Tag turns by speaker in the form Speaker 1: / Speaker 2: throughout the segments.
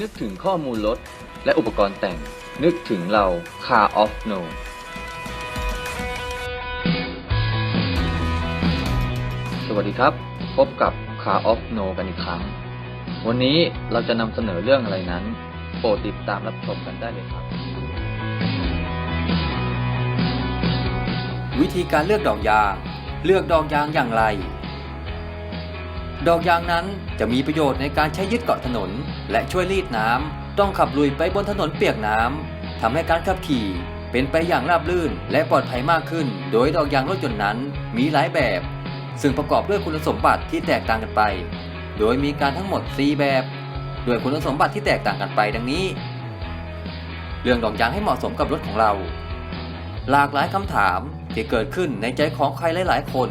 Speaker 1: นึกถึงข้อมูลรถและอุปกรณ์แต่ง นึกถึงเรา Car of No สวัสดีครับ พบกับ Car of No กันอีกครั้ง วันนี้เราจะนำเสนอเรื่องอะไรนั้น โปรดติดตามรับชมกันได้เลยครับ
Speaker 2: วิธีการเลือกดอกยาง เลือกดอกยางอย่างไร ดอกยางนั้นจะมีประโยชน์ในการใช้ยึดเกาะถนน และช่วยรีดน้ำต้องขับลุยไปบนถนนเปียกน้ำทำให้การขับขี่เป็นไปอย่างราบรื่นและปลอดภัยมากขึ้น โดยดอกยางรถยนต์นั้นมีหลายแบบ ซึ่งประกอบด้วยคุณสมบัติที่แตกต่างกันไป โดยมีการทั้งหมด 4 แบบด้วยคุณสมบัติที่แตกต่างกันไปดังนี้ เรื่องดอกยางให้เหมาะสมกับรถของเรา หลากหลายคำถามที่เกิดขึ้นในใจของใครหลาย ๆ คน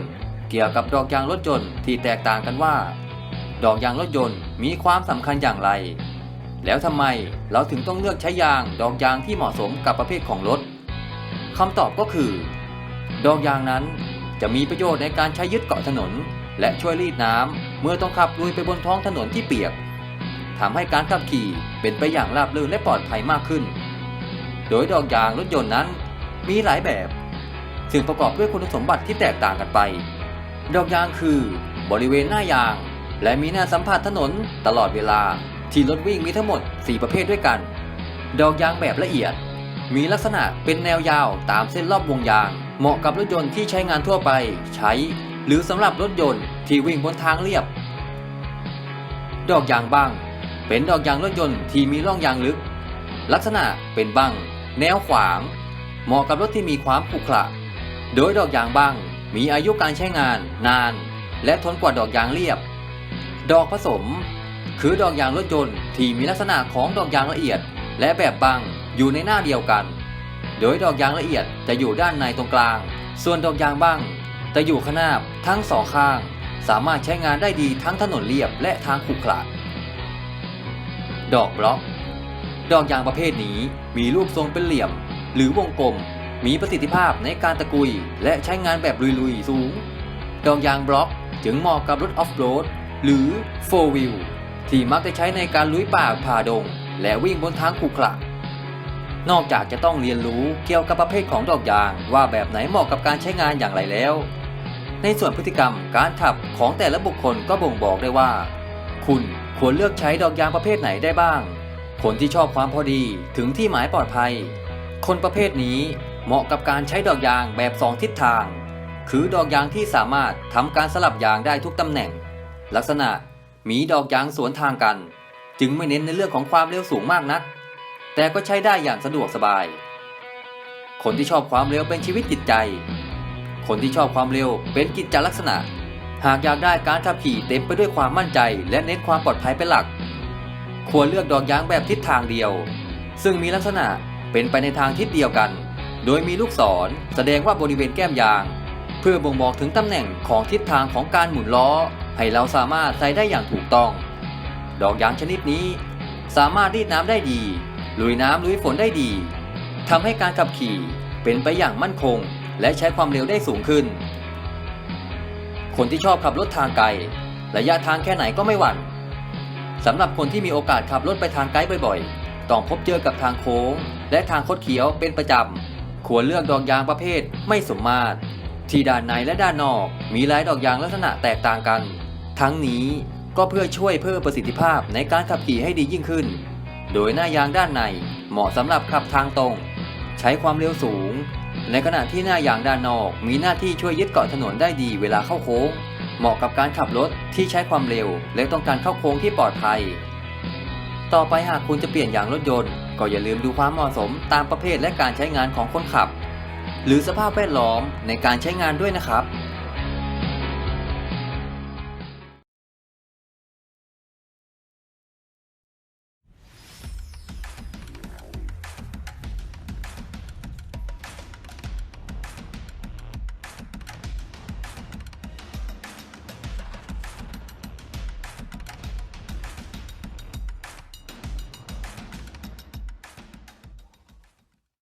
Speaker 2: เกี่ยวกับดอกยางรถยนต์ที่แตกต่างกันว่า ดอกยางรถยนต์มีความสำคัญอย่างไร แล้วทำไมเราถึงต้องเลือกใช้ยางดอกยางที่เหมาะสมกับประเภทของรถคำตอบก็คือ ดอกยางนั้นจะมีประโยชน์ในการใช้ยึดเกาะถนน และช่วยรีดน้ำเมื่อต้องขับลุยไปบนท้องถนนที่เปียกทำให้การขับขี่เป็นไปอย่างราบรื่นและปลอดภัยมากขึ้น โดยดอกยางรถยนต์นั้นมีหลายแบบ ซึ่งประกอบด้วยคุณสมบัติที่แตกต่างกันไป ดอกยางคือบริเวณหน้ายาง และมีหน้าสัมผัสถนนตลอดเวลาที่รถวิ่งมีทั้งหมด 4 ประเภทด้วยกัน ดอกยางแบบละเอียด มีลักษณะเป็นแนวยาวตามเส้นรอบวงยาง เหมาะกับรถยนต์ที่ใช้งานทั่วไปใช้ หรือสำหรับรถยนต์ที่วิ่งบนทางเรียบ ดอกยางบังเป็นดอกยางรถยนต์ที่มีร่องยางลึก ลักษณะเป็นบังแนวขวาง เหมาะกับรถที่มีความขรุขระโดยดอกยางบัง มีอายุการใช้งานนาน และทนกว่าดอกยางเรียบ ดอกผสม คือดอกยางรถยนต์ที่มีลักษณะของดอกยางละเอียด และแบบบังอยู่ในหน้าเดียวกัน โดยดอกยางละเอียดจะอยู่ด้านในตรงกลาง ส่วนดอกยางบังจะอยู่ขนาบทั้งสองข้าง สามารถใช้งานได้ดีทั้งถนนเรียบและทางขรุขระดอกบล็อก ดอกยางประเภทนี้มีรูปทรงเป็นเหลี่ยม หรือวงกลม มีประสิทธิภาพในการตะกุย และใช้งานแบบลุยๆ สูง ดอกยางบล็อกจึงเหมาะกับรถออฟโรดหรือโฟวิลที่มักจะใช้ในการลุยป่าผ่าดง และวิ่งบนทางขรุขระนอกจากจะต้องเรียนรู้เกี่ยวกับประเภทของดอกยางว่าแบบไหนเหมาะกับการใช้งานอย่างไรแล้ว ในส่วนพฤติกรรมการขับของแต่ละบุคคลก็บ่งบอกได้ว่า คุณควรเลือกใช้ดอกยางประเภทไหนได้บ้าง คนที่ชอบความพอดีถึงที่หมายปลอดภัย คนประเภทนี้ เหมาะกับการใช้ดอกยางแบบสองทิศทาง คือดอกยางที่สามารถทำการสลับยางได้ทุกตำแหน่ง ลักษณะมีดอกยางสวนทางกัน จึงไม่เน้นในเรื่องของความเร็วสูงมากนัก แต่ก็ใช้ได้อย่างสะดวกสบาย คนที่ชอบความเร็วเป็นชีวิตจิตใจ คนที่ชอบความเร็วเป็นกิจจลักษณะ หากอยากได้การขับขี่เต็มไปด้วยความมั่นใจ และเน้นความปลอดภัยเป็นหลัก ควรเลือกดอกยางแบบทิศทางเดียว ซึ่งมีลักษณะเป็นไปในทางทิศเดียวกัน โดยมีลูกศรแสดงว่าบริเวณแก้มยาง เพื่อบ่งบอกถึงตำแหน่งของทิศทางของการหมุนล้อ ให้เราสามารถใส่ได้อย่างถูกต้อง ดอกยางชนิดนี้ สามารถรีดน้ำได้ดี ลุยน้ำลุยฝนได้ดีทำให้การขับขี่เป็นไปอย่างมั่นคง และใช้ความเร็วได้สูงขึ้น คนที่ชอบขับรถทางไกลระยะทางแค่ไหนก็ไม่หวั่นสำหรับคนที่มีโอกาสขับรถไปทางไกลบ่อยๆ ต้องพบเจอกับทางโค้ง และทางคดเคี้ยวเป็นประจำ ควรเลือกดอกยางประเภทไม่สมมาตร ที่ด้านในและด้านนอกมีหลายดอกยางลักษณะแตกต่างกัน ทั้งนี้ก็เพื่อช่วยเพิ่มประสิทธิภาพในการขับขี่ให้ดียิ่งขึ้น โดยหน้ายางด้านในเหมาะสำหรับขับทางตรง ใช้ความเร็วสูง ในขณะที่หน้ายางด้านนอกมีหน้าที่ช่วยยึดเกาะถนนได้ดีเวลาเข้าโค้ง เหมาะกับการขับรถที่ใช้ความเร็ว และต้องการเข้าโค้งที่ปลอดภัย ต่อไปหากคุณจะเปลี่ยนยางรถยนต์ ก็อย่าลืมดูความเหมาะสมตามประเภทและการใช้งานของคนขับ หรือสภาพแวดล้อมในการใช้งานด้วยนะครับ